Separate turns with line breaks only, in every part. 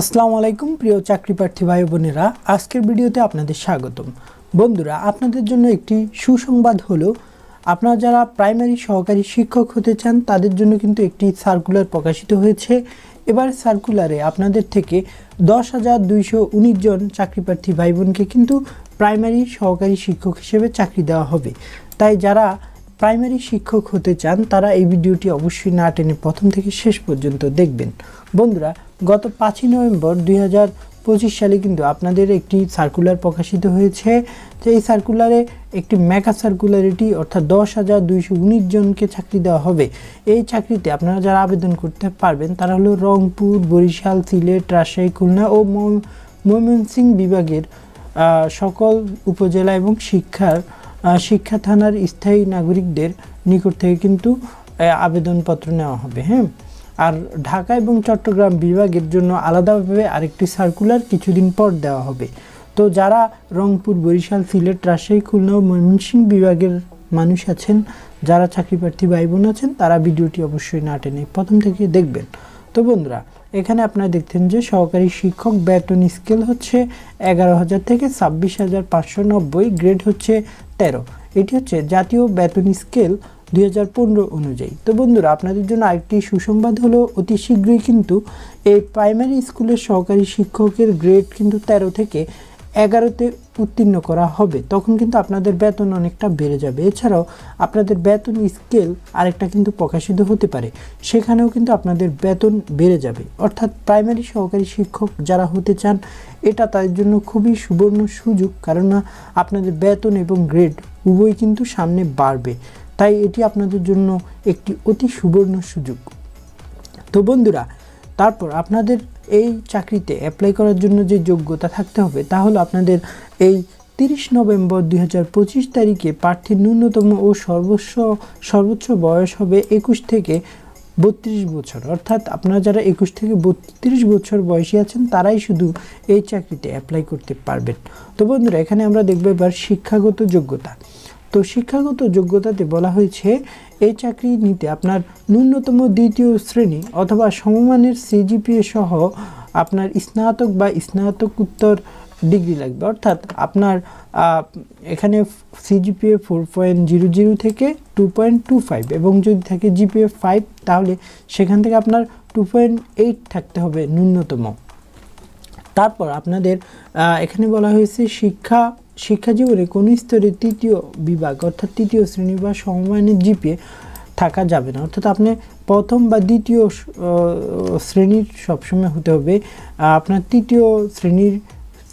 আসসালামু আলাইকুম, প্রিয় চাকরিপ্রার্থী ভাই বোনেরা। আজকের ভিডিওতে আপনাদের স্বাগতম। বন্ধুরা, আপনাদের জন্য একটি সুসংবাদ হলো, আপনারা যারা প্রাইমারি সহকারী শিক্ষক হতে চান, তাদের জন্য কিন্তু একটি সার্কুলার প্রকাশিত হয়েছে। এবার সার্কুলারে আপনাদের থেকে দশ হাজার দুইশো উনিশ জন চাকরিপ্রার্থী ভাই বোনকে কিন্তু প্রাইমারি সহকারী শিক্ষক হিসেবে চাকরি দেওয়া হবে। তাই যারা প্রাইমারি শিক্ষক হতে চান, তারা এই ভিডিওটি অবশ্যই না টেনে প্রথম থেকে শেষ পর্যন্ত দেখবেন। বন্ধুরা, গত পাঁচই নভেম্বর দুই পঁচিশ সালে কিন্তু আপনাদের একটি সার্কুলার প্রকাশিত হয়েছে। যে এই সার্কুলারে একটি মেগা সার্কুলারিটি, অর্থাৎ দশ হাজার দুইশো উনিশ জনকে চাকরি দেওয়া হবে। এই চাকরিতে আপনারা যারা আবেদন করতে পারবেন, তারা হলো রংপুর, বরিশাল, সিলেট, রাজশাহী, খুলনা ও ময়- ময়মনসিংহ বিভাগের সকল উপজেলা এবং শিক্ষার শিক্ষা থানার স্থায়ী নাগরিকদের নিকট থেকে কিন্তু আবেদনপত্র নেওয়া হবে হ্যাঁ? আর ঢাকা এবং চট্টগ্রাম বিভাগের জন্য আলাদাভাবে আরেকটি সার্কুলার কিছুদিন পর দেওয়া হবে। তো যারা রংপুর, বরিশাল, সিলেট, রাজশাহী, খুলনা ও ময়মনসিংহ বিভাগের মানুষ আছেন, যারা চাকরি প্রার্থী ভাই বোন আছেন, তারা ভিডিওটি অবশ্যই না টেনে প্রথম থেকে দেখবেন। তো বন্ধুরা, এখানে আপনারা দেখছেন যে সহকারী শিক্ষক বেতন স্কেল হচ্ছে এগারো হাজার থেকে ছাব্বিশ হাজার পাঁচশো নব্বই, গ্রেড হচ্ছে তেরো। এটি হচ্ছে জাতীয় বেতন স্কেল দুই হাজার পনেরো অনুযায়ী। তো বন্ধুরা, আপনাদের জন্য আরেকটি সুসংবাদ হলো, অতি শীঘ্রই কিন্তু এই প্রাইমারি স্কুলের সহকারী শিক্ষকের গ্রেড কিন্তু তেরো থেকে এগারোতে উত্তীর্ণ করা হবে, তখন কিন্তু আপনাদের বেতন অনেকটা বেড়ে যাবে। এছাড়াও আপনাদের বেতন স্কেল আরেকটা কিন্তু প্রকাশিত হতে পারে, সেখানেও কিন্তু আপনাদের বেতন বেড়ে যাবে। অর্থাৎ প্রাইমারি সহকারী শিক্ষক যারা হতে চান, এটা তাদের জন্য খুবই সুবর্ণ সুযোগ কারণ আপনাদের বেতন এবং গ্রেড উভয় কিন্তু সামনে বাড়বে। তাই এটি আপনাদের জন্য একটি অতি সুবর্ণ সুযোগ। তো বন্ধুরা, তারপর আপনাদের এই চাকরিতে অ্যাপ্লাই করার জন্য যে যোগ্যতা থাকতে হবে, তা হলো আপনাদের এই তিরিশ নভেম্বর দুই হাজার পঁচিশ তারিখে প্রার্থীর ন্যূনতম ও সর্বোচ্চ সর্বোচ্চ বয়স হবে একুশ থেকে বত্রিশ বছর। অর্থাৎ আপনারা যারা একুশ থেকে বত্রিশ বছর বয়সী আছেন, তারাই শুধু এই চাকরিতে অ্যাপ্লাই করতে পারবেন। তো বন্ধুরা, এখানে আমরা দেখব এবার শিক্ষাগত যোগ্যতা। তো শিক্ষাগত যোগ্যতাতে বলা হয়েছে, এই চাকরি নিতে আপনার ন্যূনতম দ্বিতীয় শ্রেণি অথবা সমমানের সিজিপিএ সহ আপনার স্নাতক বা স্নাতকোত্তর ডিগ্রি লাগবে। অর্থাৎ আপনার এখানে CGPA four point zero zero থেকে টু পয়েন্ট টু ফাইভ এবং যদি থাকে জিপিএ ফাইভ তাহলে সেখান থেকে আপনার টু পয়েন্ট এইট থাকতে হবে ন্যূনতম। তারপর আপনাদের এখানে বলা হয়েছে শিক্ষা শিক্ষা জীবনে কোনো স্তরে তৃতীয় বিভাগ অর্থাৎ তৃতীয় শ্রেণি বা সমমানের জিপিএ থাকা যাবে না। অর্থাৎ আপনি প্রথম বা দ্বিতীয় শ্রেণির সবসময় হতে হবে। আপনার তৃতীয় শ্রেণির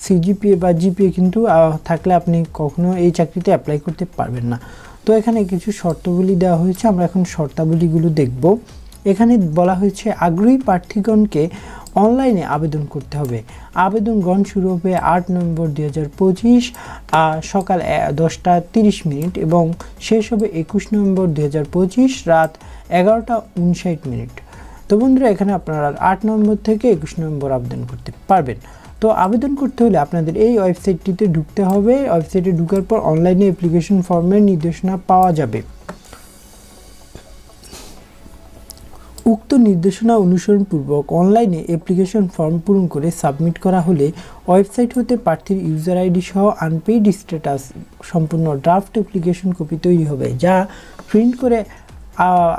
সিজিপিএ বা জিপিএ কিন্তু থাকলে আপনি কখনো এই চাকরিতে অ্যাপ্লাই করতে পারবেন না। তো এখানে কিছু শর্তাবলী দেওয়া হয়েছে, আমরা এখন শর্তাবলীগুলো দেখব। এখানে বলা হয়েছে, আগ্রহী প্রার্থীগণকে অনলাইনে আবেদন করতে হবে। আবেদন গ্রহণ শুরু হবে আট নভেম্বর দুই হাজার পঁচিশ সকাল দশটা তিরিশ মিনিট এবং শেষ হবে একুশ নভেম্বর দুই হাজার পঁচিশ রাত এগারোটা উনষাট মিনিট। তো বন্ধুরা, এখানে আপনারা আট নভেম্বর থেকে একুশ নভেম্বর আবেদন করতে পারবেন। তো আবেদন করতে হলে আপনাদের এই ওয়েবসাইটটিতে ঢুকতে হবে। ওয়েবসাইটে ঢুকার পর অনলাইনে অ্যাপ্লিকেশন ফর্মের নির্দেশনা পাওয়া যাবে। উক্ত নির্দেশনা অনুসরণপূর্বক অনলাইনে অ্যাপ্লিকেশন ফর্ম পূরণ করে সাবমিট করা হলে ওয়েবসাইট হতে প্রার্থীর ইউজার আইডি সহ আনপেইড স্ট্যাটাস সম্পূর্ণ ড্রাফট অ্যাপ্লিকেশন কপি তৈরি হবে, যা প্রিন্ট করে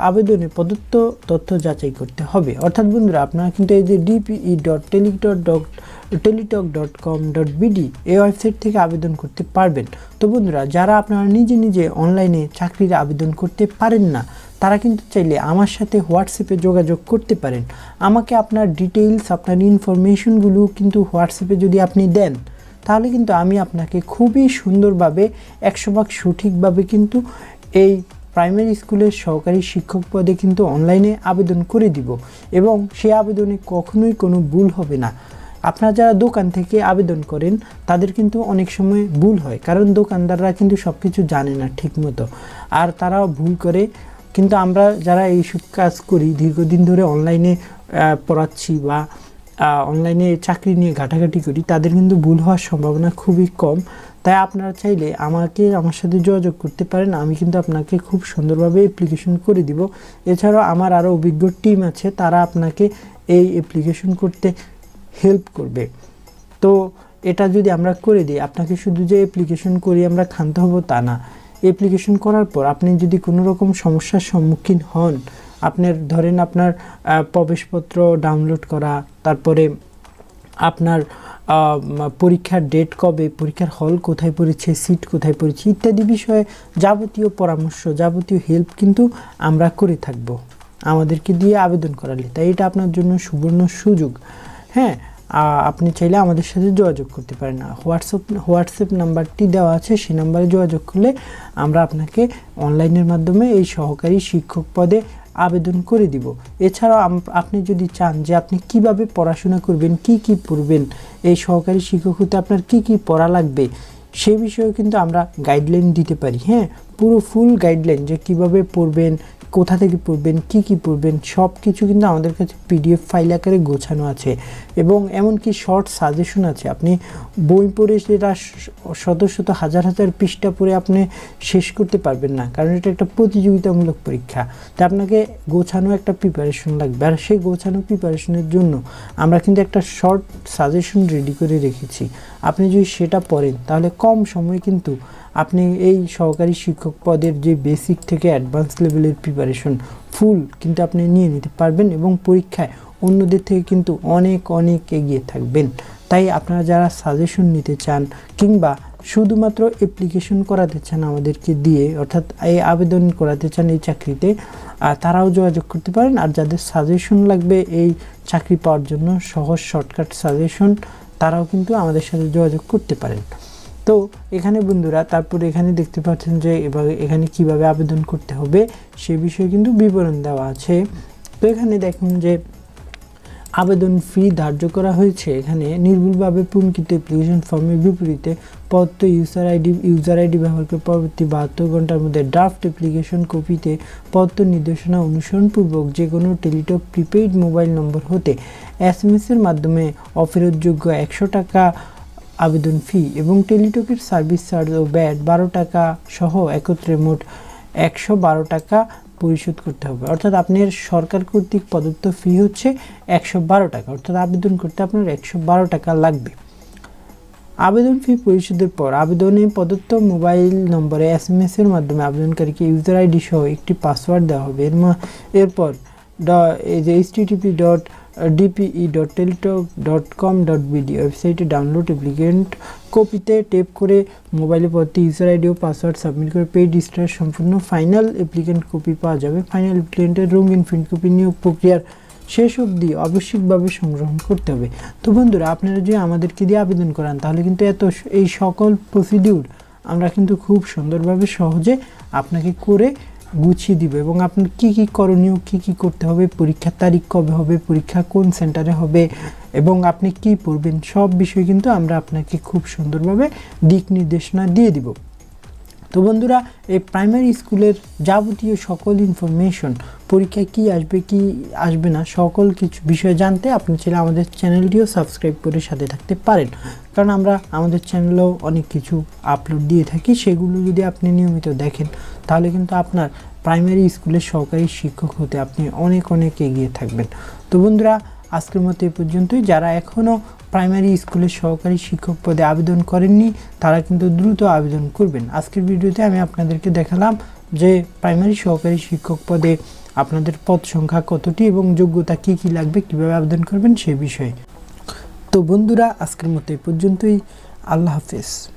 আবেদনে প্রদত্ত তথ্য যাচাই করতে হবে। অর্থাৎ বন্ধুরা, আপনারা কিন্তু এই যে DPE dot Teletalk dot Teletalk dot com dot BD এই ওয়েবসাইট থেকে আবেদন করতে পারবেন। তো বন্ধুরা, যারা আপনারা নিজে নিজে অনলাইনে চাকরির আবেদন করতে পারেন না তারা কিন্তু চাইলে আমার সাথে হোয়াটসঅ্যাপে যোগাযোগ করতে পারেন। আমাকে আপনার ডিটেইলস আপনার ইনফরমেশনগুলো কিন্তু হোয়াটসঅ্যাপে যদি আপনি দেন, তাহলে কিন্তু আমি আপনাকে খুবই সুন্দরভাবে একশো ভাগ সঠিকভাবে কিন্তু এই প্রাইমারি স্কুলের সহকারী শিক্ষক পদে কিন্তু অনলাইনে আবেদন করে দিব এবং সে আবেদনে কখনোই কোনো ভুল হবে না। আপনারা যারা দোকান থেকে আবেদন করেন, তাদের কিন্তু অনেক সময় ভুল হয়, কারণ দোকানদাররা কিন্তু সব কিছু জানে না ঠিকমতো। আর তারাও ভুল করে কিন্তু আমরা যারা এইসব কাজ করি, দীর্ঘদিন ধরে অনলাইনে পড়াচ্ছি বা অনলাইনে চাকরি নিয়ে ঘাটাঘাটি করি, তাদের কিন্তু ভুল হওয়ার সম্ভাবনা খুবই কম। তাই আপনারা চাইলে আমাকে, আমার সাথে যোগাযোগ করতে পারেন, আমি কিন্তু আপনাকে খুব সুন্দরভাবে অ্যাপ্লিকেশন করে দিব। এছাড়াও আমার আরও অভিজ্ঞ টিম আছে, তারা আপনাকে এই অ্যাপ্লিকেশন করতে হেল্প করবে। তো এটা যদি আমরা করে দিই, আপনাকে শুধু যে অ্যাপ্লিকেশন করি আমরা ক্ষান্ত হব তা না। অ্যাপ্লিকেশন করার পর আপনি যদি কোনো রকম সমস্যার সম্মুখীন হন, আপনার ধরেন আপনার প্রবেশপত্র ডাউনলোড করা, তারপরে আপনার পরীক্ষার ডেট কবে, পরীক্ষার হল কোথায় পড়েছে সিট কোথায় পড়েছে, ইত্যাদি বিষয়ে যাবতীয় পরামর্শ, যাবতীয় হেল্প কিন্তু আমরা করে থাকব। আমাদেরকে দিয়ে আবেদন করালে। তাই এটা আপনার জন্য সুবর্ণ সুযোগ। হ্যাঁ? আপনি চাইলে আমাদের সাথে যোগাযোগ করতে পারেন। হোয়াটসঅ্যাপ হোয়াটসঅ্যাপ নাম্বারটি দেওয়া আছে সেই নাম্বারে যোগাযোগ করলে আমরা আপনাকে অনলাইনের মাধ্যমে এই সহকারী শিক্ষক পদে আবেদন করে দিব। এছাড়াও আপনি যদি চান যে আপনি কীভাবে পড়াশোনা করবেন, কি কি পড়বেন, এই সহকারী শিক্ষক হতে আপনার কি কি পড়া লাগবে সেই বিষয়েও কিন্তু আমরা গাইডলাইন দিতে পারি। হ্যাঁ পুরো ফুল গাইডলাইন যে কীভাবে পড়বেন কোথা থেকে পড়বেন, কি কি পড়বেন সব কিছু কিন্তু আমাদের কাছে পিডিএফ ফাইল আকারে গোছানো আছে। এবং এমনকি শর্ট সাজেশন আছে। আপনি বই পড়ে শ- শত শত হাজার হাজার পৃষ্ঠা পড়ে আপনি শেষ করতে পারবেন না, কারণ এটা একটা প্রতিযোগিতামূলক পরীক্ষা। তাই আপনাকে গোছানো একটা প্রিপারেশন লাগবে। আর সেই গোছানো প্রিপারেশনের জন্য আমরা কিন্তু একটা শর্ট সাজেশন রেডি করে রেখেছি। আপনি যদি সেটা পড়েন, তাহলে কম সময়ে কিন্তু আপনি এই সহকারী শিক্ষক পদের যে বেসিক থেকে অ্যাডভান্স লেভেলের প্রিপারেশন ফুল কিন্তু আপনি নিয়ে নিতে পারবেন এবং পরীক্ষায় অন্যদের থেকে কিন্তু অনেক অনেক এগিয়ে থাকবেন। তাই আপনারা যারা সাজেশন নিতে চান কিংবা শুধুমাত্র অ্যাপ্লিকেশন করাতে চান আমাদেরকে দিয়ে, অর্থাৎ এই আবেদন করাতে চান এই চাকরিতে তারাও যোগাযোগ করতে পারেন। আর যাদের সাজেশন লাগবে এই চাকরি পাওয়ার জন্য সহজ শর্টকাট সাজেশন তারাও কিন্তু আমাদের সাথে যোগাযোগ করতে পারেন। তো এখানে বন্ধুরা, তারপরে এখানে দেখতে পাচ্ছেন যে এভাবে এখানে কীভাবে আবেদন করতে হবে সে বিষয়ে কিন্তু বিবরণ দেওয়া আছে। তো এখানে দেখুন যে আবেদন ফি ধার্য করা হয়েছে। এখানে নির্ভুলভাবে পূরণকৃত অ্যাপ্লিকেশন ফর্মের বিপরীতে পত্র ইউজার আইডি ইউজার আইডি ব্যবহার করে পরবর্তী বাহাত্তর ঘণ্টার মধ্যে ড্রাফট অ্যাপ্লিকেশন কপিতে পত্র নির্দেশনা অনুসরণপূর্বক যে কোনো টেলিটক প্রিপেইড মোবাইল নম্বর হতে এস এর মাধ্যমে অফেরতযোগ্য একশো টাকা আবেদন ফি এবং টেলিটকের সার্ভিস চার্জ ও ব্যাট বারো টাকা সহ একত্রে মোট একশো বারো টাকা পরিশোধ করতে হবে। অর্থাৎ আপনার সরকার কর্তৃক প্রদত্ত ফি হচ্ছে একশো বারো টাকা। অর্থাৎ আবেদন করতে আপনার একশো বারো টাকা লাগবে। আবেদন ফি পরিশোধের পর আবেদনে প্রদত্ত মোবাইল নম্বরে এস এম এস এর মাধ্যমে আবেদনকারীকে ইউজার আইডি সহ একটি পাসওয়ার্ড দেওয়া হবে। এর এরপর এই যে HTTP dot DPE dot dot com dot BD ওয়েবসাইটে ডাউনলোড অ্যাপ্লিকেন্ট কপিতে টেপ করে মোবাইলে পড়তে ইউজার আইডি ও পাসওয়ার্ড সাবমিট করে পেড স্টার সম্পূর্ণ ফাইনাল অ্যাপ্লিকেন্ট কপি পাওয়া যাবে। ফাইনাল অ্যাপ্লিকেন্টের রঙিন প্রিন্ট কপি নিয়োগ প্রক্রিয়ার শেষ অবধি আবশ্যিকভাবে সংগ্রহণ করতে হবে। তো বন্ধুরা, আপনারা যদি আমাদেরকে দিয়ে আবেদন করান, তাহলে কিন্তু এত এই সকল প্রসিডিউর আমরা কিন্তু খুব সুন্দরভাবে সহজে আপনাকে করে গুছিয়ে দিব এবং আপনার কি কি করণীয়, কি কি করতে হবে, পরীক্ষার তারিখ কবে হবে, পরীক্ষা কোন সেন্টারে হবে এবং আপনি কি পড়বেন, সব বিষয় কিন্তু আমরা আপনাকে খুব সুন্দরভাবে দিক নির্দেশনা দিয়ে দিব। তো বন্ধুরা, এই প্রাইমারি স্কুলের যাবতীয় সকল ইনফরমেশন পরীক্ষায় কি আসবে কি আসবে না, সকল কিছু বিষয় জানতে আপনি চাইলে আমাদের চ্যানেলটিও সাবস্ক্রাইব করে সাথে থাকতে পারেন। কারণ আমরা আমাদের চ্যানেলেও অনেক কিছু আপলোড দিয়ে থাকি, সেগুলো যদি আপনি নিয়মিত দেখেন তাহলে কিন্তু আপনার প্রাইমারি স্কুলের সহকারী শিক্ষক হতে আপনি অনেক অনেক এগিয়ে থাকবেন। তো বন্ধুরা, আজকের মতো এই পর্যন্তই। যারা এখনও প্রাইমারি স্কুলের সহকারী শিক্ষক পদে আবেদন করেননি, তারা কিন্তু দ্রুত আবেদন করবেন। আজকের ভিডিওতে আমি আপনাদেরকে দেখালাম যে প্রাইমারি সহকারী শিক্ষক পদে আপনাদের পদ সংখ্যা কতটি এবং যোগ্যতা কি কি লাগবে, কীভাবে আবেদন করবেন সে বিষয়ে। তো বন্ধুরা, আজকের মতো এই পর্যন্তই। আল্লাহ হাফেজ।